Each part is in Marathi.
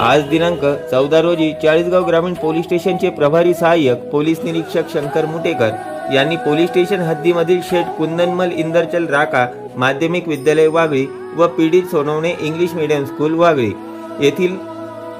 आज दिनांक चौदा रोजी चाळीसगाव ग्रामीण पोलीस स्टेशनचे प्रभारी सहाय्यक पोलीस निरीक्षक शंकर मुटेकर यांनी पोलीस स्टेशन हद्दीमधील शेठ कुंदनमल इंदरचल राका माध्यमिक विद्यालय वागळी व पीडित Sonawane English medium school Wagali येथील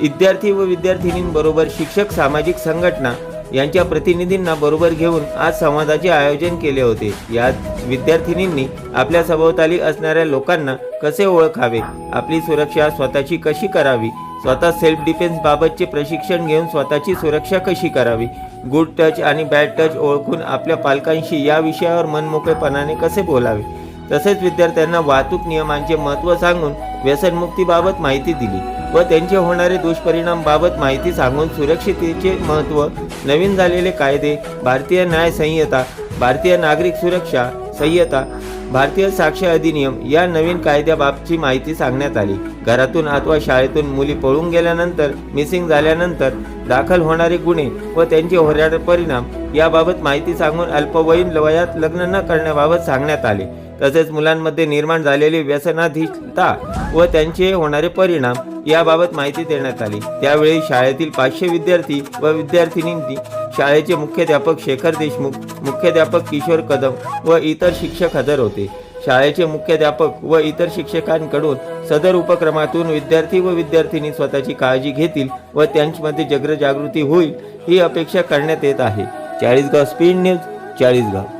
विद्यार्थी व विद्यार्थिनींबरोबर शिक्षक सामाजिक संघटना यांच्या प्रतिनिधींना बरोबर घेऊन आज संवादाचे आयोजन केले होते. यात विद्यार्थिनींनी आपल्या सभोवताली असणाऱ्या लोकांना कसे ओळखावे? आपली सुरक्षा स्वतःची कशी करावी? स्वतः सेल्फ डिफेन्स बाबतचे प्रशिक्षण घेऊन स्वतःची सुरक्षा कशी करावी? गुड टच आणि बॅड टच ओळखून आपल्या पालकांशी या विषयावर मनमोकळेपणाने कसे बोलावे? तसेच विद्यार्थ्यांना वाहतूक नियमांचे महत्त्व सांगून व्यसनमुक्तीबाबत माहिती दिली व त्यांचे होणारे दुष्परिणाम बाबत माहिती सांगून सुरक्षितेचे महत्त्व नवीन झालेले कायदे भारतीय न्याय संहिता भारतीय नागरिक सुरक्षा संहिता भारतीय साक्ष अधिनियम या नवीन कायद्याबाबतची माहिती सांगण्यात आली. घरातून अथवा शाळेतून मुली पळून गेल्यानंतर मिसिंग झाल्यानंतर दाखल होणारे गुन्हे व त्यांचे होणारे परिणाम याबाबत माहिती सांगून अल्पवयीन वयात लग्न न करण्याबाबत सांगण्यात आले. तसेच मुलांमध्ये निर्माण झालेली व्यसनाधीनता व त्यांचे होणारे परिणाम याबाबत माहिती देण्यात आली. त्यावेळी शाळेतील पाचशे विद्यार्थी व विद्यार्थिनींनी शाळेचे मुख्याध्यापक शेखर देशमुख मुख्याध्यापक किशोर कदम व इतर शिक्षक हजर होते. शाळेचे मुख्याध्यापक व इतर शिक्षकांकडून सदर उपक्रमातून विद्यार्थी व विद्यार्थिनी स्वतःची काळजी घेतील व त्यांच्यामध्ये जगजागृती होईल ही अपेक्षा करण्यात येत आहे. Chalisgaon speed news Chalisgaon.